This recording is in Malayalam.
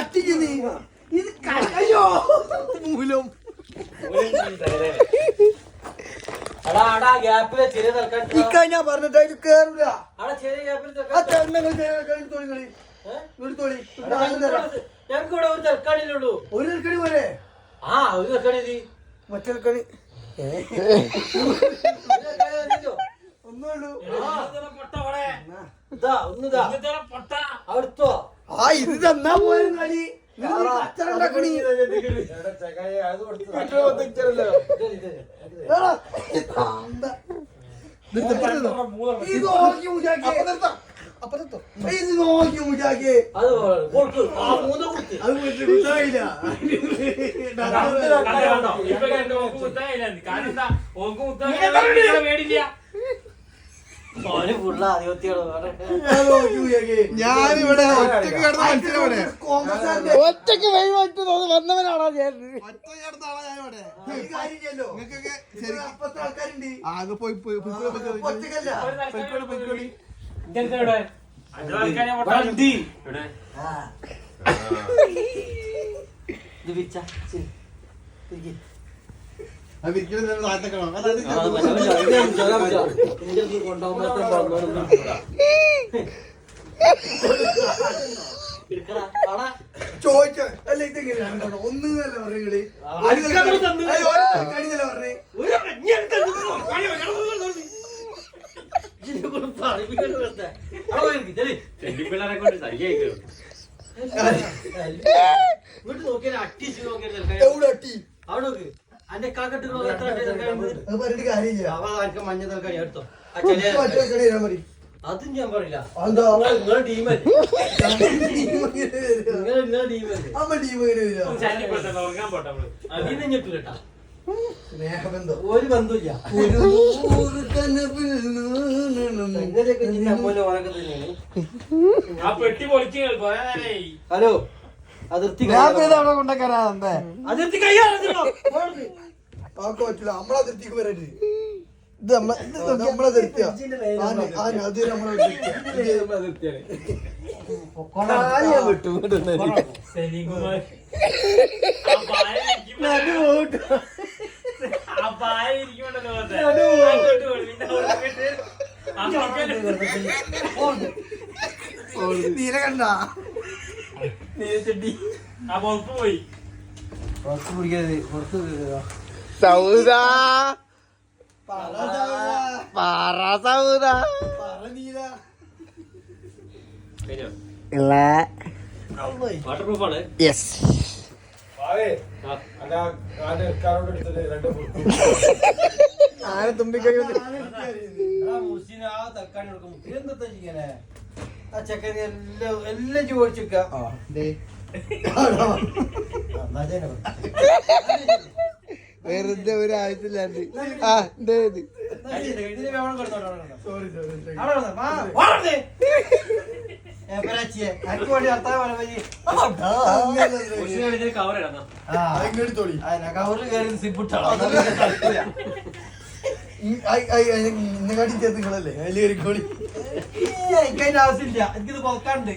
കട്ടിക്ക് നീ ഇത് ക- അയ്യോ മൂലം. എടാ അടാ ഗ്യാപ്പിലെ ചെറിയ തൽക്കാൻ ഇക്ക ഞാൻ പറഞ്ഞിട്ട് അതിൽ കേറൂല. അവിടെ ഒരു തൽക്കണി പോലെ ആ ഒരു തൽക്കാണി ഇത് മറ്റേ തൽക്കണി ഒന്നുള്ളൂ. ഇതാ ഒന്നിതാ. അവിടുത്തോ? ആ ഇത് തന്നാ പോയ കളി. അച്ഛൻ ഉണ്ടാക്കണി എടാ, താന്ത. നിർത്ത്, ഞാനിവിടെ ഒറ്റയ്ക്ക് കിടന്ന് മനുഷ്യനവിടെ? ഒറ്റയ്ക്ക് വഴിമാറ്റി വന്നവനാണോ ചേട്ടൻ. ആകെ പോയി. ഇത് വിച്ച ശരി. ചോദിച്ചോ. അല്ല ഇതെങ്ങനെയാണ് ഒന്നും അല്ല പറയുകളി. കഴിഞ്ഞല്ല പറഞ്ഞേ. ഇതിനെ കൊണ്ട് ചെല്ല്. ഇങ്ങോട്ട് നോക്കിയാൽ അട്ടിച്ച് നോക്കിയാൽ എവിടെ അട്ടി അവിടെ നോക്ക്. അന്റെ കാക്കട്ട് അത് മഞ്ഞ തൽക്കാണി എടുത്തോ? ഞാൻ പറയില്ല. നിങ്ങളെ ടീമല്ലേ ടീമല്ലേ അതിനെ ഞെട്ടു കേട്ടാ ഒരു ഹലോ അതിർത്തി അതിർത്തി കയ്യാണ് പറ്റില്ല. നമ്മളെ അതിർത്തിക്ക് വരരുത്. ഇത് നമ്മ ഇത് നമ്മളെ അതിർത്തിയാ. ആന ആന അത് അങ്ങോട്ട് അങ്ങോട്ട് നീല ചെട്ടി. ആ പുറത്ത് പോയി. പുറത്ത് പിടിക്കാതെ പുറത്ത് സൗദ. പറ സൗദ. ഇല്ല. വാട്ടർ പ്രൂഫാണ് യെസ്. ആരെ തുമ്പിക്കൈ മുർസിന് ആ തക്കാളി കൊടുക്കും എന്താ ചെയ്യാനേ ആ ചെക്കൻ എല്ലാം ചോദിച്ചിക്ക വെറുതെ ഒരു ആവശ്യമില്ലാണ്ട്. ആ എന്തേ ഇത്. കയറി നിങ്ങളല്ലേ? അതിൽ കയറിക്കോളി അതിന്റെ ആവശ്യമില്ല. എനിക്കിത് പൊക്കാണ്ട്